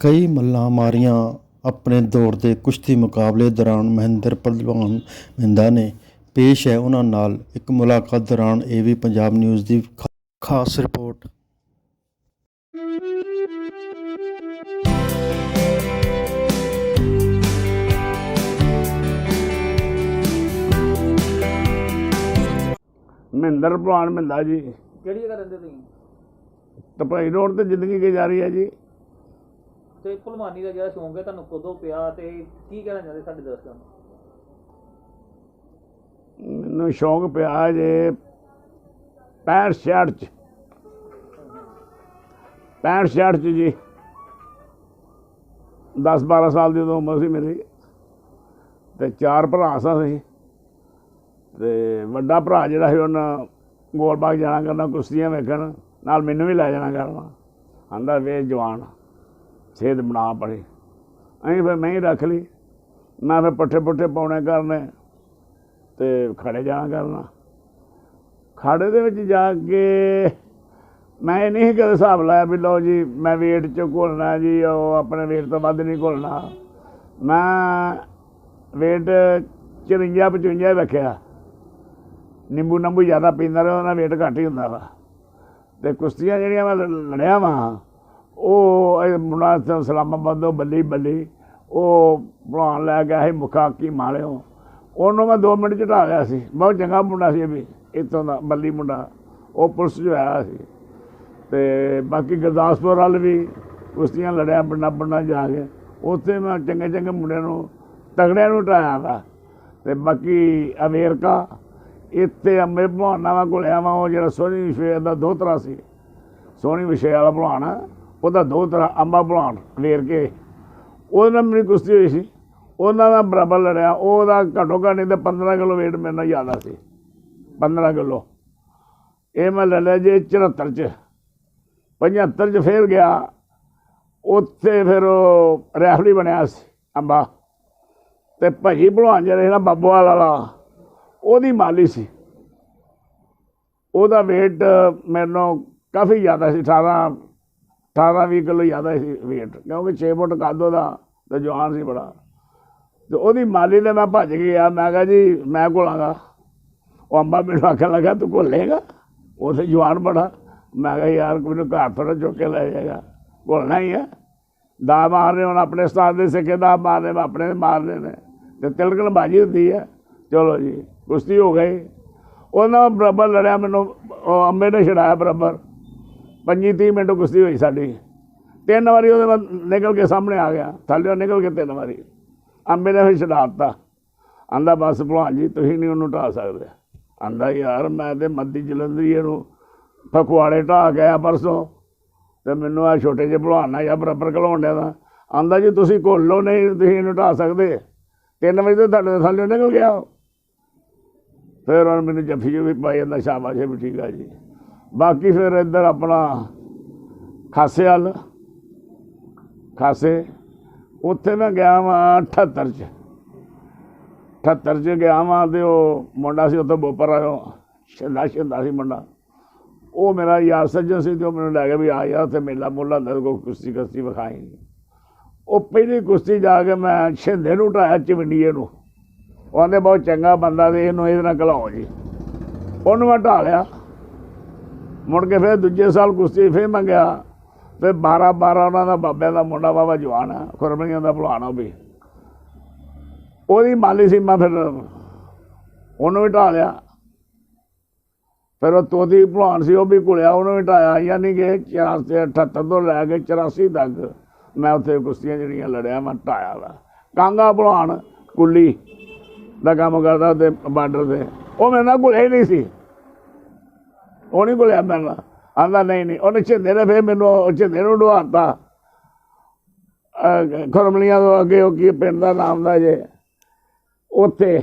ਕਈ ਮੱਲਾਂ ਮਾਰੀਆਂ ਆਪਣੇ ਦੌਰ ਦੇ ਕੁਸ਼ਤੀ ਮੁਕਾਬਲੇ ਦੌਰਾਨ ਮਹਿੰਦਰ ਪਹਿਲਵਾਨ ਮਹਿੰਦਾ ਨੇ ਪੇਸ਼ ਹੈ ਉਹਨਾਂ ਨਾਲ। ਇੱਕ ਮੁਲਾਕਾਤ ਦੌਰਾਨ ਏਵੀ ਪੰਜਾਬ ਨਿਊਜ਼ ਦੀ ਖਾ- ਖਾਸ ਰਿਪੋਰਟ। ਮਹਿੰਦਰ ਭਲਵਾਨ ਮਹਿੰਦਾ ਜੀ। ਕਿਹੜੀ ਜਗ੍ਹਾ ਰਹਿੰਦੇ ਤੁਸੀਂ? ਤਪਾਈ ਰੋਡ ਤੇ ਜ਼ਿੰਦਗੀ ਗੁਜ਼ਾਰੀ ਹੈ ਜੀ। ਤੇ ਭਲਵਾਨੀ ਦਾ ਜਿਹੜਾ ਸ਼ੌਂਕ ਹੈ ਤੁਹਾਨੂੰ ਕਦੋਂ ਪਿਆ ਤੇ ਕੀ ਕਹਿਣਾ ਚਾਹੁੰਦੇ ਸਾਡੇ ਦਰਸ਼ਕਾਂ ਨੂੰ? ਮੈਨੂੰ ਸ਼ੌਂਕ ਪਿਆ ਜੇ 65 66 ਚ। 65 66 ਚ ਜੀ। 10 12 ਸਾਲ ਦੀ ਉਦੋਂ ਉਮਰ ਸੀ ਮੇਰੀ। ਤੇ ਚਾਰ ਭਰਾ ਸਾਂ ਅਸੀਂ। ਤੇ ਵੱਡਾ ਭਰਾ ਜਿਹੜਾ ਸੀ ਉਹਨਾਂ ਗੋਲਬਾਗ ਜਾਣਾ ਕਰਨਾ, ਕੁਸ਼ਤੀਆਂ ਵੇਖਣ। ਨਾਲ ਮੈਨੂੰ ਵੀ ਲੈ ਜਾਣਾ ਕਰਨਾ। ਆਂਦਾ ਵੇ ਜਵਾਨ। ਸਿਹਤ ਬਣਾ ਪੜੀ ਅਸੀਂ ਫਿਰ ਮੈਂ ਹੀ ਰੱਖ ਲਈ। ਮੈਂ ਫਿਰ ਪੱਠੇ ਪੁੱਠੇ ਪਾਉਣੇ ਕਰਨੇ। ਤੇ ਖੜੇ ਜਾਣਾ ਕਰਨਾ। ਖਾੜੇ ਦੇ ਵਿੱਚ ਜਾ ਕੇ ਮੈਂ ਇਹ ਨਹੀਂ ਕਦੇ ਹਿਸਾਬ ਲਾਇਆ ਵੀ ਲਓ ਜੀ, ਮੈਂ weight ਚ ਘੁਲਣਾ ਜੀ, ਉਹ ਆਪਣੇ weight ਤੋਂ ਵੱਧ ਨਹੀਂ ਘੁਲਣਾ। ਮੈਂ weight 54 55 ਹੀ ਰੱਖਿਆ। ਨਿੰਬੂ ਨੰਬੂ ਜ਼ਿਆਦਾ ਪੀਂਦਾ ਰਿਹਾ, ਉਹਦਾ weight ਘੱਟ ਹੀ ਹੁੰਦਾ ਵਾ। ਤੇ ਕੁਸ਼ਤੀਆਂ ਜਿਹੜੀਆਂ ਮੈਂ ਲੜਿਆ ਵਾਂ ਉਹ ਇਹ ਮੁੰਡਾ ਇੱਥੋਂ ਇਸਲਾਮਾਬਾਦ ਤੋਂ ਬੱਲੀ ਬੱਲੀ, ਉਹ ਭਲਵਾਨ ਲੈ ਗਿਆ ਸੀ ਮੁਖਾ ਕੀ ਮਾਲਿਓ ਉਹਨੂੰ ਮੈਂ 2 ਮਿੰਟ ਚ ਢਾ ਲਿਆ ਸੀ। ਬਹੁਤ ਚੰਗਾ ਮੁੰਡਾ ਸੀ ਇਹ ਵੀ, ਇੱਥੋਂ ਦਾ ਬੱਲੀ ਮੁੰਡਾ। ਉਹ ਪੁਲਿਸ ਜੋ ਆਇਆ ਸੀ। ਤੇ ਬਾਕੀ ਗੁਰਦਾਸਪੁਰ ਵੱਲ ਵੀ ਕੁਸ਼ਤੀਆਂ ਲੜਿਆ ਬੰਨਾ ਬੰਨਾ ਜਾ ਕੇ, ਉੱਥੇ ਮੈਂ ਚੰਗੇ ਚੰਗੇ ਮੁੰਡਿਆਂ ਨੂੰ, ਤਗੜਿਆਂ ਨੂੰ ਢਾਇਆ ਵਾ। ਤੇ ਬਾਕੀ ਅਮਰੀਕਾ, ਇੱਥੇ ਅੰਮ੍ਰੇ ਭਲਵਾਨਾਂ ਕੋਲ ਆਇਆ ਵਾ, ਉਹ ਜਿਹੜਾ ਸੋਹਣੀ ਵਿਸ਼ੇ ਦਾ ਦੋਤਰਾ ਸੀ। ਸੋਹਣੀ ਵਿਸ਼ੇ ਵਾਲਾ ਭਲਵਾਨ ਉਹਦਾ ਦੋ ਤਰ੍ਹਾਂ ਅੰਬਾ ਭਲਵਾਨ ਵੇਰ ਕੇ। ਉਹਦੇ ਨਾਲ ਮੇਰੀ ਕੁਸ਼ਤੀ ਹੋਈ ਸੀ। ਉਹਨਾਂ ਦਾ ਬਰਾਬਰ ਲੜਿਆ। ਉਹਦਾ ਘੱਟੋ ਘੱਟ ਨਹੀਂ ਤੇ 15 ਕਿਲੋ weight ਮੇਰੇ ਨਾਲ ਜ਼ਿਆਦਾ ਸੀ। 15 ਕਿਲੋ। ਇਹ ਮੈਂ ਲੜਿਆ ਜੇ 74 ਚ। 75 ਚ ਫੇਰ ਗਿਆ। ਉੱਥੇ ਫਿਰ ਉਹ ਰੈਫਰੀ ਬਣਿਆ ਸੀ ਅੰਬਾ। ਤੇ ਭਾਜੀ ਭਲਵਾਨ ਜਿਹੜੇ ਨਾ ਬੱਬੋਵਾਲ ਵਾਲਾ। ਉਹਦੀ ਮਾਲੀ ਸੀ। ਉਹਦਾ weight ਮੈਨੂੰ ਕਾਫੀ ਜ਼ਿਆਦਾ ਸੀ 18 18 20 ਕਿਲੋ ਜ਼ਿਆਦਾ ਸੀ weight, ਕਿਉਂਕਿ 6 ਫੁੱਟ ਕੱਦ ਦਾ ਤੇ ਜਵਾਨ ਸੀ ਬੜਾ। ਤੇ ਉਹਦੀ ਮਾਲੀ ਨੇ ਮੈਂ ਭੱਜ ਗਿਆ, ਮੈਂ ਕਿਹਾ ਜੀ, ਮੈਂ ਘੋਲਾਂਗਾ। ਉਹ ਅੰਬਾ ਮੈਨੂੰ ਆਖਣ ਲੱਗਾ, ਤੂੰ ਘੋਲੇਗਾ? ਉਥੇ ਜਵਾਨ ਬੜਾ। ਮੈਂ ਕਿਹਾ, ਯਾਰ, ਮੈਨੂੰ ਘਰ ਥੋੜਾ ਚੁੱਕ ਕੇ ਲੈ ਜਾਏਗਾ। ਘੋਲਣਾ ਹੀ ਹੈ ਦਾ ਮਾਰਨੇ, ਹੁਣ ਆਪਣੇ ਸਤਾਨ ਦੇ ਸਿੱਕੇ ਦਾ ਮਾਰਨੇ, ਮੈਂ ਆਪਣੇ ਮਾਰਨੇ ਨੇ। ਤੇ ਤਿਲਕਣ ਬਾਜੀ ਹੁੰਦੀ ਹੈ ਚਲੋ ਜੀ, ਕੁਸ਼ਤੀ ਹੋ ਗਈ। ਉਹਨਾਂ ਬਰਾਬਰ ਲੜਿਆ ਮੈਨੂੰ, ਉਹ ਅੰਬੇ ਨੇ ਛਡਾਇਆ ਬਰਾਬਰ। 25 30 ਮਿੰਟ ਕੁਸ਼ਤੀ ਹੋਈ ਸਾਡੀ। ਤਿੰਨ ਵਾਰੀ ਉਹਦੇ ਬਾਅਦ ਨਿਕਲ ਕੇ ਸਾਹਮਣੇ ਆ ਗਿਆ। ਥੱਲੇ ਨਿਕਲ ਕੇ ਤਿੰਨ ਵਾਰੀ। ਅੰਬੇ ਨੇ ਫਿਰ ਛਡਾ ਦਿੱਤਾ। ਆਂਦਾ, ਬਸ ਭਲਵਾਨ ਜੀ, ਤੁਸੀਂ ਨਹੀਂ ਉਹਨੂੰ ਢਾ ਸਕਦੇ। ਆਂਦਾ, ਯਾਰ, ਮੈਂ ਤੇ ਮੱਦੀ ਜਲੰਧਰੀ ਇਹਨੂੰ ਫਕਵਾੜੇ ਢਾ ਗਿਆ ਪਰਸੋਂ। ਤੇ ਮੈਨੂੰ ਆ ਛੋਟੇ ਜਿਹੇ ਭਲਵਾਨ ਨਾਲ ਜਾਂ ਬਰਾਬਰ ਘਲਾਉਣ ਡਿਆ ਦਾ ਆਂਦਾ, ਜੀ, ਤੁਸੀਂ ਘੋਲੋ, ਨਹੀਂ ਤੁਸੀਂ ਇਹਨੂੰ ਢਾ ਸਕਦੇ। ਤਿੰਨ ਵਜੇ ਤੋਂ ਤੁਹਾਡੇ ਥੱਲੇ ਨਿਕਲ ਗਿਆ ਉਹ। ਫਿਰ ਉਹਨੇ ਮੈਨੂੰ ਜੱਫੀ ਜੋ ਵੀ ਪਾਈ ਜਾਂਦਾ ਸ਼ਾਬਾਸ਼ ਹੈ ਵੀ ਠੀਕ ਆ ਜੀ। ਬਾਕੀ ਫਿਰ ਇੱਧਰ ਆਪਣਾ ਖਾਸੇ ਵੱਲ, ਖਾਸੇ। ਉੱਥੇ ਮੈਂ ਗਿਆ ਵਾਂ 78 ਚ। 78 ਚ ਗਿਆ ਵਾਂ ਤੇ ਉਹ ਮੁੰਡਾ ਸੀ, ਉੱਥੇ ਬੋਪਰ ਆਇਓ ਛਿੰਦਾ ਛਿੰਦਾ ਸੀ ਮੁੰਡਾ। ਉਹ ਮੇਰਾ ਯਾਰ ਸੱਜਣ ਸੀ ਤੇ ਉਹ ਮੈਨੂੰ ਲੈ ਗਿਆ ਵੀ ਆ ਯਾਰ, ਉੱਥੇ ਮੇਲਾ ਮੋਲਾ ਹੁੰਦਾ ਕੋ ਕੁਸ਼ਤੀ ਕਸ਼ਤੀ ਵਿਖਾਈ ਉਹ ਪਹਿਲੀ ਕੁਸ਼ਤੀ ਜਾ ਕੇ ਮੈਂ ਛਿੰਦੇ ਨੂੰ ਢਾਇਆ, ਚਵੰਡੀਏ ਨੂੰ। ਉਹ ਬਹੁਤ ਚੰਗਾ ਬੰਦਾ ਤੇ ਇਹਨੂੰ ਇਹਦੇ ਨਾਲ ਘਲਾਓ ਜੀ। ਉਹਨੂੰ ਮੈਂ ਢਾ ਲਿਆ। ਮੁੜ ਕੇ ਫਿਰ ਦੂਜੇ ਸਾਲ ਕੁਸ਼ਤੀ ਫਿਰ ਮੰਗਿਆ। ਫਿਰ 12 12 ਉਹਨਾਂ ਦਾ ਬਾਬਿਆਂ ਦਾ ਮੁੰਡਾ ਬਾਬਾ ਜਵਾਨ ਆ, ਖੁਰਮਣੀਆਂ ਦਾ ਭਲਵਾਨ ਉਹ ਵੀ। ਉਹਦੀ ਮਾਲੀ ਸੀ ਮੈਂ ਫਿਰ ਉਹਨੂੰ ਵੀ ਢਾ ਲਿਆ। ਫਿਰ ਉਹ ਤੋਦੀ ਭਲਵਾਨ ਸੀ, ਉਹ ਵੀ ਘੁਲਿਆ, ਉਹਨੂੰ ਵੀ ਢਾਇਆ ਯਾਨੀ ਕਿ 84 78 ਤੋਂ ਲੈ ਕੇ 84 ਤੱਕ ਮੈਂ ਉੱਥੇ ਕੁਸ਼ਤੀਆਂ ਜਿਹੜੀਆਂ ਲੜਿਆ, ਮੈਂ ਢਾਇਆ ਵਾ। ਕਾਂਗਾ ਭਲਵਾਨ, ਕੁੱਲੀ ਦਾ ਕੰਮ ਕਰਦਾ ਤੇ ਬਾਰਡਰ ਤੇ। ਉਹ ਮੇਰੇ ਨਾਲ ਘੁਲਿਆ ਹੀ ਨਹੀਂ ਸੀ। ਉਹ ਨਹੀਂ ਘੁਲਿਆ ਮੇਰੇ ਨਾਲ ਆਂਦਾ ਨਹੀਂ ਨਹੀਂ ਉਹਨੇ ਝਿੰਦੇ ਨੇ ਫੇਰ ਮੈਨੂੰ ਉਹ ਝਿੰਦੇ ਨੂੰ ਢਵਾਤਾ ਖਰਮਲੀਆਂ ਤੋਂ ਅੱਗੇ ਉਹ ਕੀ ਪਿੰਡ ਦਾ ਨਾਮ ਦਾ ਜੇ। ਉੱਥੇ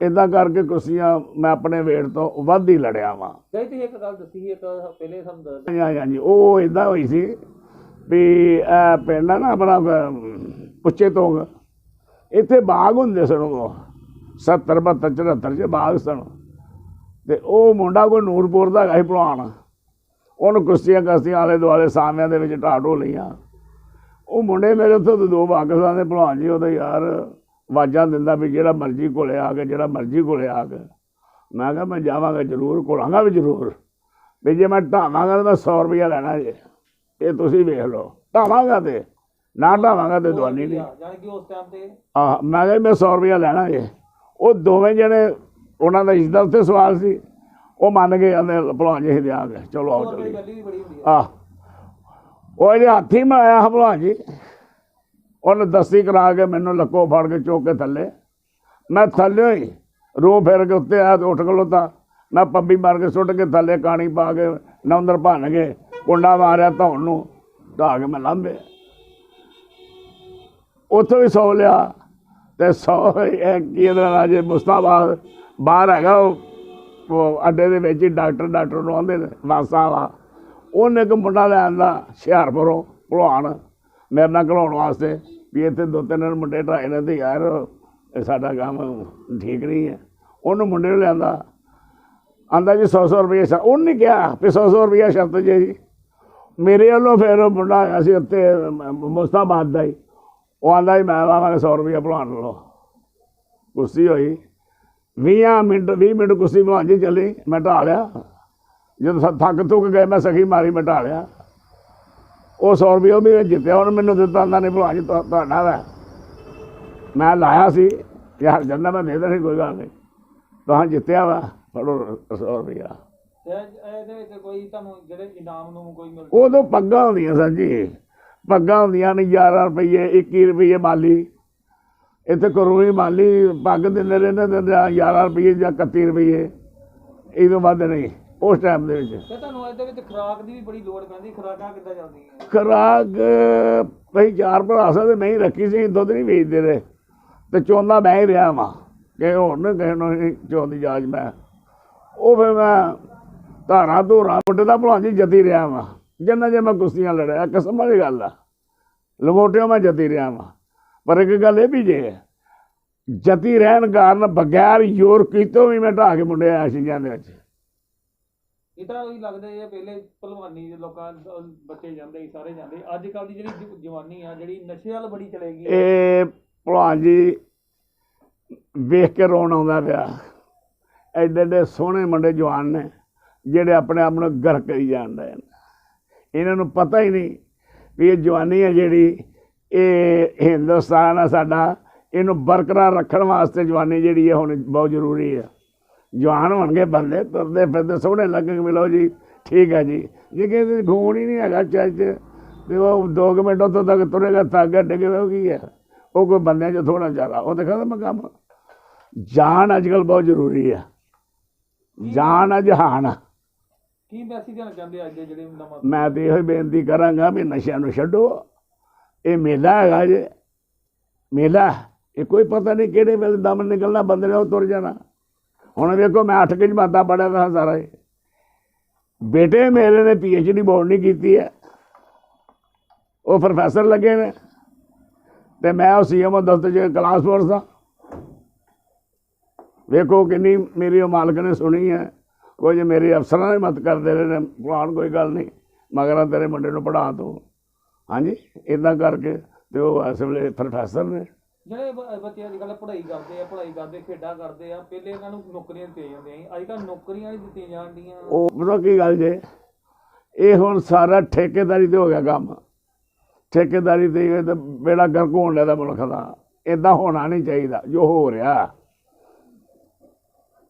ਇਦਾਂ ਕਰਕੇ ਕੁਸ਼ਤੀਆਂ ਮੈਂ ਆਪਣੇ ਵੇੜ ਤੋਂ ਵੱਧ ਹੀ ਲੜਿਆ ਵਾਂ। ਤੁਸੀਂ ਇੱਕ ਗੱਲ ਦੱਸੀ ਇੱਕ ਪਹਿਲੇ ਸਾਨੂੰ ਦੱਸ ਹਾਂਜੀ ਉਹ ਇਦਾਂ ਹੋਈ ਸੀ ਵੀ ਪਿੰਡ ਨਾ ਆਪਣਾ ਪੁੱਛੇ ਤੋਂ। ਇੱਥੇ ਬਾਗ ਹੁੰਦੇ ਸਨ ਉਹ। 70 72 74 ਚ ਬਾਗ ਸਨ। ਤੇ ਉਹ ਮੁੰਡਾ ਕੋਈ ਨੂਰਪੁਰ ਦਾ ਹੈਗਾ ਸੀ ਭਲਵਾਨ। ਉਹਨੂੰ ਕੁਸ਼ਤੀਆਂ ਕਸਤੀਆਂ ਆਲੇ ਦੁਆਲੇ ਸਾਮਿਆਂ ਦੇ ਵਿੱਚ ਢਾਟੋ ਲਈਆਂ। ਉਹ ਮੁੰਡੇ ਮੇਰੇ ਉੱਥੇ ਤੋਂ ਦੋ ਪਾਕਿਸਤਾਨ ਦੇ ਭਲਵਾਨ ਜੀ ਉਹਦੇ ਯਾਰ ਆਵਾਜ਼ਾਂ ਦਿੰਦਾ ਵੀ ਜਿਹੜਾ ਮਰਜ਼ੀ ਕੋਲੇ ਆ ਕੇ ਜਿਹੜਾ ਮਰਜ਼ੀ ਕੋਲੇ ਆ ਕੇ। ਮੈਂ ਕਿਹਾ ਮੈਂ ਜਾਵਾਂਗਾ ਜ਼ਰੂਰ ਕੋਲਾਂਗਾ ਵੀ ਜ਼ਰੂਰ। ਵੀ ਜੇ ਮੈਂ ਢਾਵਾਂਗਾ ਤਾਂ ਮੈਂ 100 ਰੁਪਇਆ ਲੈਣਾ ਜੇ। ਇਹ ਤੁਸੀਂ ਵੇਖ ਲਓ। ਢਾਵਾਂਗਾ ਤੇ ਨਾ ਢਾਵਾਂਗਾ ਤੇ ਦਵਾਨੀ ਨਹੀਂ। ਜਾਣੀ ਕਿ ਉਸ ਟਾਈਮ ਤੇ ਆ ਮੈਂ ਕਿਹਾ ਮੈਂ 100 ਰੁਪਇਆ ਲੈਣਾ ਜੇ। ਉਹ ਦੋਵੇਂ ਜਣੇ ਉਹਨਾਂ ਦਾ ਇਸਦਾ ਉੱਤੇ ਸਵਾਲ ਸੀ। ਉਹ ਮੰਨ ਗਏ ਕਹਿੰਦੇ ਭਲਵਾਨ ਜੀ ਦਿਆਂਗੇ ਚਲੋ ਆਓ ਚਲੀਏ। ਆ। ਉਹ ਇਹਦੇ ਹੱਥੀ ਮੈਂ ਆਇਆ ਭਲਵਾਨ ਜੀ। ਉਹਨੇ ਦਸਤੀ ਕਰਾ ਕੇ ਮੈਨੂੰ ਲੱਕੋ ਫੜ ਕੇ ਚੁੱਕ ਕੇ ਥੱਲੇ। ਮੈਂ ਥੱਲੇ ਹੀ ਰੋ ਫਿਰ ਕੇ ਉੱਤੇ ਤੇ ਉੱਠ ਖਲੋਤਾ ਮੈਂ ਪੱਬੀ ਮਾਰ ਕੇ ਸੁੱਟ ਕੇ ਥੱਲੇ ਕਾਣੀ ਪਾ ਕੇ ਨੌਂਦਰ ਭੰਨ ਕੇ ਕੁੰਡਾ ਮਾਰਿਆ ਧੌਣ ਨੂੰ ਢਾ ਕੇ ਮੈਂ ਲਾਂਬੇ ਉੱਥੋਂ ਵੀ ਸੌ ਲਿਆ। ਤੇ ਸੌ ਇਹ ਕੀ ਇਹਦਾ ਨਾਂ ਜੇ ਮੁਸਤਾਬਾਦ ਬਾਹਰ ਹੈਗਾ ਉਹ ਅੱਡੇ ਦੇ ਵਿੱਚ ਹੀ ਡਾਕਟਰ ਡਾਕਟਰ ਨੂੰ ਆਉਂਦੇ ਨੇ, ਵਾਸਾ ਵਾਲਾ। ਉਹਨੇ ਇੱਕ ਮੁੰਡਾ ਲੈ ਆਂਦਾ ਹੁਸ਼ਿਆਰਪੁਰੋਂ, ਭਲਵਾਨ, ਮੇਰੇ ਨਾਲ ਘਲਾਉਣ ਵਾਸਤੇ ਵੀ ਇੱਥੇ ਦੋ ਤਿੰਨ ਮੁੰਡੇ ਢਾਏ ਨੇ ਤੇ ਯਾਰ ਇਹ ਸਾਡਾ ਕੰਮ ਠੀਕ ਨਹੀਂ ਹੈ। ਉਹਨੂੰ ਮੁੰਡੇ ਨੂੰ ਲਿਆਂਦਾ ਆਂਦਾ ਜੀ 100 100 ਰੁਪਏ ਸ਼ਰਤ ਉਹਨੇ ਕਿਹਾ ਵੀ 100 100 ਰੁਪਏ ਸ਼ਰਤ ਜੇ ਜੀ। ਮੇਰੇ ਵੱਲੋਂ ਫਿਰ ਮੁੰਡਾ ਆਇਆ ਸੀ ਉੱਤੇ ਮੁਸਤਾਬਾਦ ਦਾ ਹੀ। ਉਹ ਆਂਦਾ ਜੀ ਮੈਂ ਲਾਵਾਂਗਾ 100 ਰੁਪਏ ਭਲਵਾਨ ਲਓ ਕੁਰਸੀ ਹੋਈ। 20 ਮਿੰਟ 20 ਮਿੰਟ ਕੁਰਸੀ ਭਲਵਾਨ ਜੀ ਚੱਲੀ ਮੈਂ ਢਾ ਲਿਆ। ਜਦੋਂ ਥੱਕ ਥੁੱਕ ਗਏ ਮੈਂ ਸਖੀ ਮਾਰੀ ਮੈਂ ਢਾ ਲਿਆ। ਉਹ 100 ਰੁਪਏ ਉਹ ਵੀ ਜਿੱਤਿਆ ਉਹਨੇ ਮੈਨੂੰ ਦਿੱਤਾ ਆਂਦਾ ਨਹੀਂ ਭਲਵਾਨ ਜੀ ਤੁਹਾ- ਤੁਹਾਡਾ ਵਾ ਮੈਂ ਲਾਇਆ ਸੀ ਯਾਰ ਜੰਨਾ ਮੈਂ ਦੇ ਦੇਣੀ ਕੋਈ ਗੱਲ ਨਹੀਂ। ਤੁਹਾਂ ਜਿੱਤਿਆ ਵਾ ਫੜੋ 100 ਰੁਪਇਆ ਤੇ ਇਹਦੇ ਵਿੱਚ ਕੋਈ ਤੁਹਾਨੂੰ ਜਿਹੜੇ ਇਨਾਮ ਨੂੰ ਕੋਈ ਮਿਲ ਉਦੋਂ ਪੱਗਾਂ ਹੁੰਦੀਆਂ ਸਰ ਜੀ। ਪੱਗਾਂ ਹੁੰਦੀਆਂ ਨੇ 11 ਰੁਪਏ 21 ਰੁਪਏ ਮਾਲੀ। ਇੱਥੇ ਕਰੋਈ ਮਾਲੀ ਪੱਗ ਦਿੰਦੇ ਰਹਿੰਦੇ ਤੇ 11 ਰੁਪਏ ਜਾਂ 31 ਰੁਪਏ ਇਹ ਤੋਂ ਵੱਧ ਨਹੀਂ ਉਸ ਟਾਈਮ ਦੇ ਵਿੱਚ। ਤੇ ਤੁਹਾਨੂੰ ਇਹਦੇ ਵਿੱਚ ਖੁਰਾਕ ਦੀ ਵੀ ਬੜੀ ਲੋੜ ਪੈਂਦੀ ਖੁਰਾਕਾਂ ਕਿੱਦਾਂ ਚੱਲਦੀਆਂ? ਖਰਾਕ ਭਈ ਚਾਰ ਭਰਾ ਤੇ ਨਹੀਂ ਰੱਖੀ ਸੀ ਦੁੱਧ ਨਹੀਂ ਵੇਚਦੇ ਰਹੇ। ਤੇ ਚੋਂਦਾ ਮੈਂ ਹੀ ਰਿਹਾ ਵਾਂ ਕਿ ਹੁਣ ਨਾ ਕਿਸੇ ਨੂੰ ਨਹੀਂ ਚੋਂਦੀ ਜਾਜ ਮੈਂ। ਉਹ ਫਿਰ ਮੈਂ ਧਾਰਾਂ ਧੂਰਾਂ ਮੁੰਡੇ ਦਾ ਭਲਵਾਨ ਜੀ ਜਤੀ ਰਿਹਾ ਵਾਂ। ਜਿੰਨਾ ਜੇ ਮੈਂ ਕੁਸ਼ਤੀਆਂ ਲੜਿਆ ਕਸਮ ਵਾਲੀ ਗੱਲ ਆ। ਲੰਗੋਟਿਆਂ ਮੈਂ ਜਤੀ ਰਿਹਾ ਵਾਂ। ਪਰ ਇੱਕ ਗੱਲ ਇਹ ਵੀ ਜੇ ਜਤੀ ਰਹਿਣ ਕਾਰਨ ਬਗੈਰ ਯੋਰ ਕੀਤੋਂ ਵੀ ਮੈਂ ਢਾਹ ਕੇ ਮੁੰਡੇ ਆਸ਼ੀਆਂ ਦੇ ਵਿੱਚ ਇਹ ਤਾਂ ਉਹੀ ਲੱਗਦਾ ਇਹ ਪਹਿਲੇ ਭਲਵਾਨੀ ਦੇ ਲੋਕਾਂ ਬੱਚੇ ਜਾਂਦੇ ਸੀ ਸਾਰੇ ਜਾਂਦੇ ਅੱਜ ਕੱਲ ਦੀ ਜਿਹੜੀ ਜੁ- ਜਵਾਨੀ ਆ ਜਿਹੜੀ ਨਸ਼ੇ ਵੱਲ ਬੜੀ ਚਲੇ ਗਈ ਹੈ। ਇਹ ਭਲਵਾਨ ਜੀ ਵੇਖ ਕੇ ਰੋਣ ਆਉਂਦਾ ਪਿਆ। ਐਡੇ ਐਡੇ ਸੋਹਣੇ ਮੁੰਡੇ ਜਵਾਨ ਨੇ ਜਿਹੜੇ ਆਪਣੇ ਆਪ ਨੂੰ ਗਰ ਕਰੀ ਜਾਂਦੇ ਨੇ। ਇਹਨਾਂ ਨੂੰ ਪਤਾ ਹੀ ਨਹੀਂ ਵੀ ਇਹ ਜਵਾਨੀ ਹੈ ਜਿਹੜੀ ਇਹ ਹਿੰਦੁਸਤਾਨ ਆ ਸਾਡਾ ਇਹਨੂੰ ਬਰਕਰਾਰ ਰੱਖਣ ਵਾਸਤੇ ਜਵਾਨੀ ਜਿਹੜੀ ਹੈ ਹੁਣ ਬਹੁਤ ਜ਼ਰੂਰੀ ਹੈ। ਜਵਾਨ ਹੋਣਗੇ ਬੰਦੇ ਤੁਰਦੇ ਫਿਰਦੇ ਸੋਹਣੇ ਲੱਗਣਗੇ ਮਿਲੋ ਜੀ ਠੀਕ ਹੈ ਜੀ। ਜੇ ਕਿਸੇ ਖੂਨ ਹੀ ਨਹੀਂ ਹੈਗਾ ਚੱਜ 'ਚ, ਤੇ ਉਹ 2 ਮਿੰਟ ਉੱਥੋਂ ਤੱਕ ਤੁਰੇਗਾ ਥੱਕ ਕੇ ਡਿੱਗੇ ਉਹ ਕੀ ਹੈ? ਉਹ ਕੋਈ ਬੰਦਿਆਂ 'ਚ ਥੋੜਾ ਜ਼ਿਆਦਾ ਉਹ ਤਾਂ ਮੈਂ ਕੰਮ। ਜਾਨ ਅੱਜ ਕੱਲ੍ਹ ਬਹੁਤ ਜ਼ਰੂਰੀ ਹੈ। ਜਾਨ ਆ। ਜਹਾਨ ਕੀ ਮੈਸੇਜ ਦੇਣਾ ਚਾਹੁੰਦੇ ਅੱਜ ਦੇ ਜਿਹੜੇ ਨਵਾਂ ਮੈਂ ਤੇ ਇਹੋ ਹੀ ਬੇਨਤੀ ਕਰਾਂਗਾ ਵੀ ਨਸ਼ਿਆਂ ਨੂੰ ਛੱਡੋ। ਇਹ ਮੇਲਾ ਹੈਗਾ ਜੇ। ਮੇਲਾ, ਇਹ ਕੋਈ ਪਤਾ ਨਹੀਂ ਕਿਹੜੇ ਵੇਲੇ ਦਮ ਨਿਕਲਣਾ ਬੰਦੇ ਨੇ ਉਹ ਤੁਰ ਜਾਣਾ। ਹੁਣ ਵੇਖੋ, ਮੈਂ ਅੱਠ ਕਿ ਜਮਾਤਾਂ ਪੜਿਆ ਤਾਂ ਸਾਰਾ ਹੀ ਬੇਟੇ, ਮੇਰੇ ਨੇ ਡੀ ਬੋਰਡ ਨਹੀਂ ਕੀਤੀ ਹੈ। ਉਹ ਪ੍ਰੋਫੈਸਰ ਲੱਗੇ ਨੇ। ਤੇ ਮੈਂ ਉਹ ਸੀਐਮ ਦਫ਼ਤਰ 'ਚ ਕਲਾਸ ਫੋਰਸ ਦਾ ਵੇਖੋ ਕਿੰਨੀ ਮੇਰੀ ਉਹ ਮਾਲਕ ਨੇ ਸੁਣੀ ਹੈ। ਕੁਝ ਮੇਰੇ ਅਫਸਰਾਂ ਨੇ ਮਤ ਕਰਦੇ ਰਹੇ ਨੇ ਪੁਰਾਣ ਕੋਈ ਗੱਲ ਨਹੀਂ ਮਗਰ ਤੇਰੇ ਮੁੰਡੇ ਨੂੰ ਪੜ੍ਹਾ ਤੂੰ। ਹਾਂਜੀ ਇਦਾਂ ਕਰਕੇ ਤੇ ਉਹ ਇਸ ਵੇਲੇ ਪ੍ਰੋਫੈਸਰ ਨੇ। ਜਿਹੜੇ ਬ- ਬੱਚੇ ਅੱਜ ਕੱਲ੍ਹ ਪੜ੍ਹਾਈ ਕਰਦੇ ਆ ਪੜ੍ਹਾਈ ਕਰਦੇ ਖੇਡਾਂ ਕਰਦੇ ਆ ਪਹਿਲੇ ਇਹਨਾਂ ਨੂੰ ਨੌਕਰੀਆਂ ਦਿੱਤੀਆਂ ਜਾਂਦੀਆਂ ਸੀ ਅੱਜ ਕੱਲ੍ਹ ਨੌਕਰੀਆਂ ਨਹੀਂ ਦਿੱਤੀਆਂ ਜਾਂਦੀਆਂ ਉਹ ਪਤਾ ਕੀ ਗੱਲ ਜੇ ਇਹ ਹੁਣ ਸਾਰਾ ਠੇਕੇਦਾਰੀ ਤੇ ਹੋ ਗਿਆ ਕੰਮ। ਠੇਕੇਦਾਰੀ ਤੇ ਇਹ ਤਾਂ ਬੇੜਾ ਗਰਕ ਹੋਣ ਲੱਗਾ ਮੁਲਕ ਦਾ ਇਦਾਂ ਹੋਣਾ ਨਹੀਂ ਚਾਹੀਦਾ ਜੋ ਹੋ ਰਿਹਾ।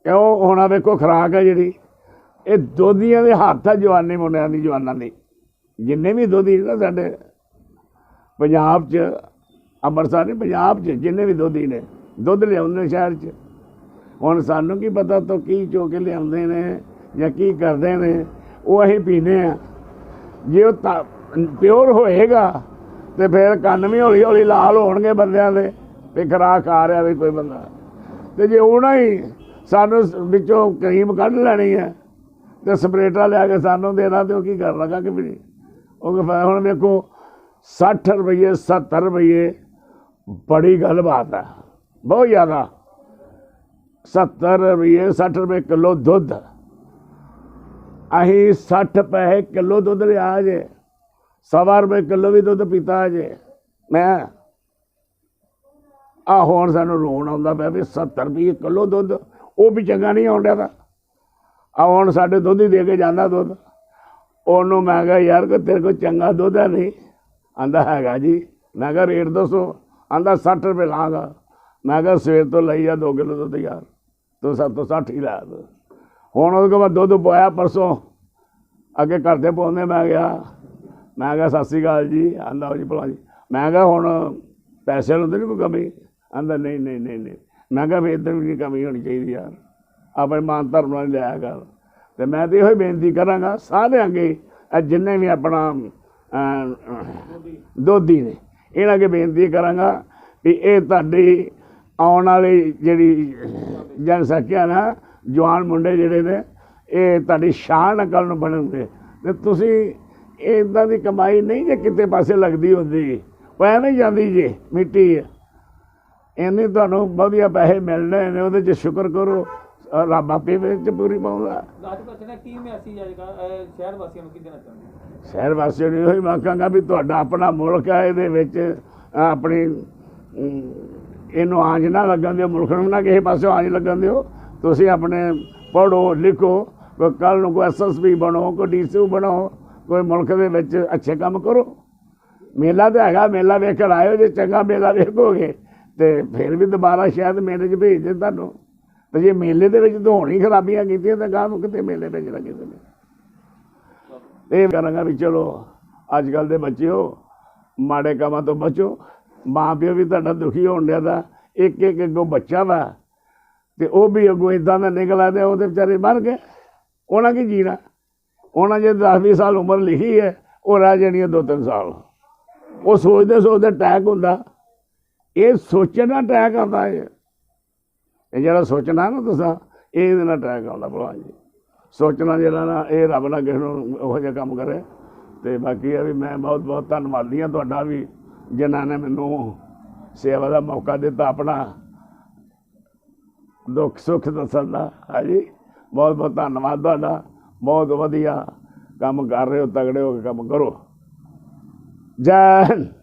ਕਿਉਂ ਹੋਣਾ ਵੇਖੋ ਖਰਾਕ ਹੈ ਜਿਹੜੀ। ਇਹ ਦੋਧੀਆਂ ਦੇ ਹੱਥ ਆ, ਜਵਾਨੀ ਮੁੰਡਿਆਂ ਦੀ, ਜਵਾਨਾਂ ਦੀ। ਜਿੰਨੇ ਵੀ ਦੋਧੀ ਨੇ ਨਾ ਸਾਡੇ, ਪੰਜਾਬ 'ਚ, ਅੰਮ੍ਰਿਤਸਰ ਨਹੀਂ, ਪੰਜਾਬ 'ਚ ਜਿੰਨੇ ਵੀ ਦੋਧੀ ਨੇ, ਦੁੱਧ ਲਿਆਉਂਦੇ ਨੇ ਸ਼ਹਿਰ 'ਚ। ਹੁਣ ਸਾਨੂੰ ਕੀ ਪਤਾ ਤੋਂ ਕੀ ਚੋ ਕੇ ਲਿਆਉਂਦੇ ਨੇ ਜਾਂ ਕੀ ਕਰਦੇ ਨੇ, ਉਹ ਅਸੀਂ ਪੀਨੇ ਆ ਜੇ ਉਹ ਪਿਓਰ ਹੋਏਗਾ, ਤੇ ਫਿਰ ਕੰਨ ਵੀ ਹੌਲੀ ਹੌਲੀ ਲਾਲ ਹੋਣਗੇ ਬੰਦਿਆਂ ਦੇ, ਵੀ ਖਰਾਕ ਆ ਰਿਹਾ ਵੀ ਕੋਈ ਬੰਦਾ। ਤੇ ਜੇ ਉਹਨਾਂ ਹੀ, ਸਾਨੂੰ ਵਿੱਚੋਂ ਕਰੀਮ ਕੱਢ ਲੈਣੀ ਹੈ। ਤੇ ਸਪਰੇਟਾ ਲਿਆ ਕੇ ਸਾਨੂੰ ਦੇਣਾ ਤੇ ਉਹ ਕੀ ਕਰ ਲਗਾ ਕਿ ਵੀ ਉਹ ਕਹਿੰਦਾ ਹੁਣ ਵੇਖੋ 60 ਰੁਪਏ 70 ਰੁਪਏ ਬੜੀ ਗੱਲ ਬਾਤ ਹੈ ਬਹੁਤ ਜ਼ਿਆਦਾ। 70 ਰੁਪਏ 60 ਰੁਪਏ ਕਿਲੋ ਦੁੱਧ। ਅਸੀਂ 60 ਪੈਸੇ ਕਿਲੋ ਦੁੱਧ ਲਿਆ ਜੇ ਸਵਾ ਰੁਪਏ ਕਿਲੋ ਵੀ ਦੁੱਧ ਪੀਤਾ ਜੇ ਮੈਂ ਆ ਹੁਣ ਸਾਨੂੰ ਰੋਣ ਆਉਂਦਾ ਪਿਆ ਵੀ 70 ਰੁਪਏ ਕਿਲੋ ਦੁੱਧ, ਉਹ ਵੀ ਚੰਗਾ ਨਹੀਂ ਆਉਂਦਾ ਤਾਂ। ਆ ਹੁਣ ਸਾਡੇ ਦੁੱਧ ਹੀ ਦੇ ਕੇ ਜਾਂਦਾ ਦੁੱਧ। ਉਹਨੂੰ ਮੈਂ ਕਿਹਾ, ਯਾਰ ਕੋ ਤੇਰੇ ਕੋਲ ਚੰਗਾ ਦੁੱਧ ਹੈ ਨਹੀਂ? ਆਂਦਾ, ਹੈਗਾ ਜੀ। ਮੈਂ ਕਿਹਾ, ਰੇਟ ਦੱਸੋ। ਆਂਦਾ 60 ਰੁਪਏ ਲਾਂਗਾ। ਮੈਂ ਕਿਹਾ, ਸਵੇਰ ਤੋਂ ਲਈ ਆ 2 ਕਿਲੋ ਦੁੱਧ ਯਾਰ। ਤੂੰ ਸਭ ਤੋਂ 60 ਹੀ ਲਾ ਦੇ ਹੁਣ ਉਹਦੇ ਕੋਲ ਮੈਂ ਦੁੱਧ ਪਵਾਇਆ ਪਰਸੋਂ। ਅੱਗੇ ਘਰ ਦੇ ਪਾਉਂਦੇ ਮੈਂ ਗਿਆ। ਮੈਂ ਕਿਹਾ, ਸਤਿ ਸ਼੍ਰੀ ਅਕਾਲ ਜੀ। ਆਂਦਾ ਜੀ ਭਲਾ ਜੀ। ਮੈਂ ਕਿਹਾ, ਹੁਣ ਪੈਸੇ ਨੂੰ ਤਾਂ ਨਹੀਂ ਕੋਈ ਕਮੀ? ਆਂਦਾ, ਨਹੀਂ ਨਹੀਂ ਨਹੀਂ ਨਹੀਂ। ਮੈਂ ਕਿਹਾ, ਵੀ ਇੱਧਰ ਵੀ ਕਮੀ ਹੋਣੀ ਚਾਹੀਦੀ ਯਾਰ। ਆਪਣੇ ਮਾਨ ਧਰਮ ਨਾਲ ਲਿਆ ਕਰ। ਤੇ ਮੈਂ ਤੇ ਇਹੋ ਹੀ ਬੇਨਤੀ ਕਰਾਂਗਾ, ਸਾਰਿਆਂ ਅੱਗੇ ਜਿੰਨੇ ਵੀ ਆਪਣਾ ਦੋਦੀ ਨੇ, ਇਹਨਾਂ ਅੱਗੇ ਬੇਨਤੀ ਕਰਾਂਗਾ ਵੀ ਇਹ ਤੁਹਾਡੀ ਆਉਣ ਵਾਲੀ ਜਿਹੜੀ ਜਨਸੰਖਿਆ ਨਾ, ਜਵਾਨ ਮੁੰਡੇ ਜਿਹੜੇ ਨੇ, ਇਹ ਤੁਹਾਡੀ ਸ਼ਾਨ ਅਕਲ ਨੂੰ ਬਣਨਗੇ। ਤੇ ਤੁਸੀਂ ਇਦਾਂ ਦੀ ਕਮਾਈ ਨਹੀਂ ਜੇ ਕਿਤੇ ਪਾਸੇ ਲੱਗਦੀ ਹੁੰਦੀ, ਉਹ ਐਵੇਂ ਹੀ ਜਾਂਦੀ ਜੇ, ਮਿੱਟੀ ਹੈ। ਤੁਹਾਨੂੰ ਵਧੀਆ ਪੈਸੇ ਮਿਲਣੇ ਨੇ, ਉਹਦੇ 'ਚ ਸ਼ੁਕਰ ਕਰੋ ਰੱਬ ਆਪੇ ਵਿੱਚ ਪੂਰੀ ਪਾਉਂਦਾ ਅੱਜ ਕੱਲ੍ਹ ਕੀ ਮੈਸੇਜ ਆਏਗਾ ਸ਼ਹਿਰ ਵਾਸੀਆਂ ਨੂੰ ਕੀ ਦੇਣਾ ਚਾਹੁੰਦੇ ਸ਼ਹਿਰ ਵਾਸੀਆਂ ਨੂੰ ਇਹੋ ਹੀ ਮੰਗਾਂਗਾ ਵੀ ਤੁਹਾਡਾ ਆਪਣਾ ਮੁਲਕ ਹੈ ਇਹਦੇ ਵਿੱਚ ਆਪਣੀ ਇਹਨੂੰ ਆਂਚ ਨਾ ਲੱਗਣ ਦਿਓ ਮੁਲਕ ਨੂੰ ਨਾ ਕਿਸੇ ਪਾਸੇ ਆਂਚ ਲੱਗਣ ਦਿਓ। ਤੁਸੀਂ ਆਪਣੇ ਪੜ੍ਹੋ ਲਿਖੋ ਕੋਈ ਕੱਲ ਨੂੰ ਕੋਈ ਐਸਐਸਪੀ ਬਣੋ ਕੋਈ ਡੀਸੀ ਬਣੋ ਕੋਈ ਮੁਲਕ ਦੇ ਵਿੱਚ ਅੱਛੇ ਕੰਮ ਕਰੋ। ਮੇਲਾ ਤਾਂ ਹੈਗਾ ਮੇਲਾ ਵੇਖਣ ਆਇਓ ਜੇ ਚੰਗਾ ਮੇਲਾ ਵੇਖੋਗੇ ਤੇ ਫਿਰ ਵੀ ਦੁਬਾਰਾ ਸ਼ਾਇਦ ਮੇਲੇ 'ਚ ਭੇਜ ਦੇ ਤੁਹਾਨੂੰ। ਤੇ ਜੇ ਮੇਲੇ ਦੇ ਵਿੱਚ ਧੋਣੀ ਖਰਾਬੀਆਂ ਕੀਤੀਆਂ ਤਾਂ ਗਾਹ ਨੂੰ ਕਿਤੇ ਮੇਲੇ ਭੇਜਣਾ ਕਿਸੇ ਨੇ ਇਹ ਕਰਾਂਗਾ ਵੀ ਚਲੋ ਅੱਜ ਕੱਲ ਦੇ ਬੱਚਿਓ ਮਾੜੇ ਕੰਮਾਂ ਤੋਂ ਬਚੋ। ਮਾਂ ਪਿਓ ਵੀ ਤੁਹਾਡਾ ਦੁਖੀ ਹੋਣ ਡਿਆ ਦਾ ਇੱਕ ਇੱਕ ਅੱਗੋਂ ਬੱਚਾ ਵਾ ਤੇ ਉਹ ਵੀ ਅੱਗੋਂ ਇਦਾਂ ਦਾ ਨਿਕਲ ਆਦੇ ਉਹਦੇ ਵਿਚਾਰੇ ਮਰ ਗਏ। ਉਹਨਾਂ ਕੀ ਜੀਣਾ? ਉਹਨਾਂ ਜੇ 10 20 ਸਾਲ ਉਮਰ ਲਿਖੀ ਹੈ, ਉਹ ਰਹਿ ਜਾਣੀ ਹੈ 2-3 ਸਾਲ। ਉਹ ਸੋਚਦੇ ਸੋਚਦੇ ਅਟੈਕ ਹੁੰਦਾ। ਇਹ ਸੋਚਣਾ ਅਟੈਕ ਆਉਂਦਾ ਹੈ। ਇਹ ਜਿਹੜਾ ਸੋਚਣਾ ਨਾ ਤੁਸੀਂ, ਇਹ ਇਹਦੇ ਨਾਲ ਅਟੈਕ ਆਉਂਦਾ ਭਲਵਾਨ ਜੀ। ਸੋਚਣਾ ਜਿਹੜਾ ਨਾ, ਇਹ ਰੱਬ ਨਾ ਕਿਸੇ ਨੂੰ ਉਹੋ ਜਿਹਾ ਕੰਮ ਕਰੇ। ਤੇ ਬਾਕੀ ਇਹ ਵੀ ਮੈਂ ਬਹੁਤ ਬਹੁਤ ਧੰਨਵਾਦੀ ਹਾਂ ਤੁਹਾਡਾ ਵੀ, ਜਿਨ੍ਹਾਂ ਨੇ ਮੈਨੂੰ ਸੇਵਾ ਦਾ ਮੌਕਾ ਦਿੱਤਾ ਆਪਣਾ ਦੁੱਖ ਸੁੱਖ ਦੱਸਣ ਦਾ। ਹਾਂਜੀ, ਬਹੁਤ ਬਹੁਤ ਧੰਨਵਾਦ ਤੁਹਾਡਾ। ਬਹੁਤ ਵਧੀਆ ਕੰਮ ਕਰ ਰਹੇ ਹੋ, ਤਗੜੇ ਹੋ ਕੇ ਕੰਮ ਕਰੋ। ਜੈ ਹਿੰਦ।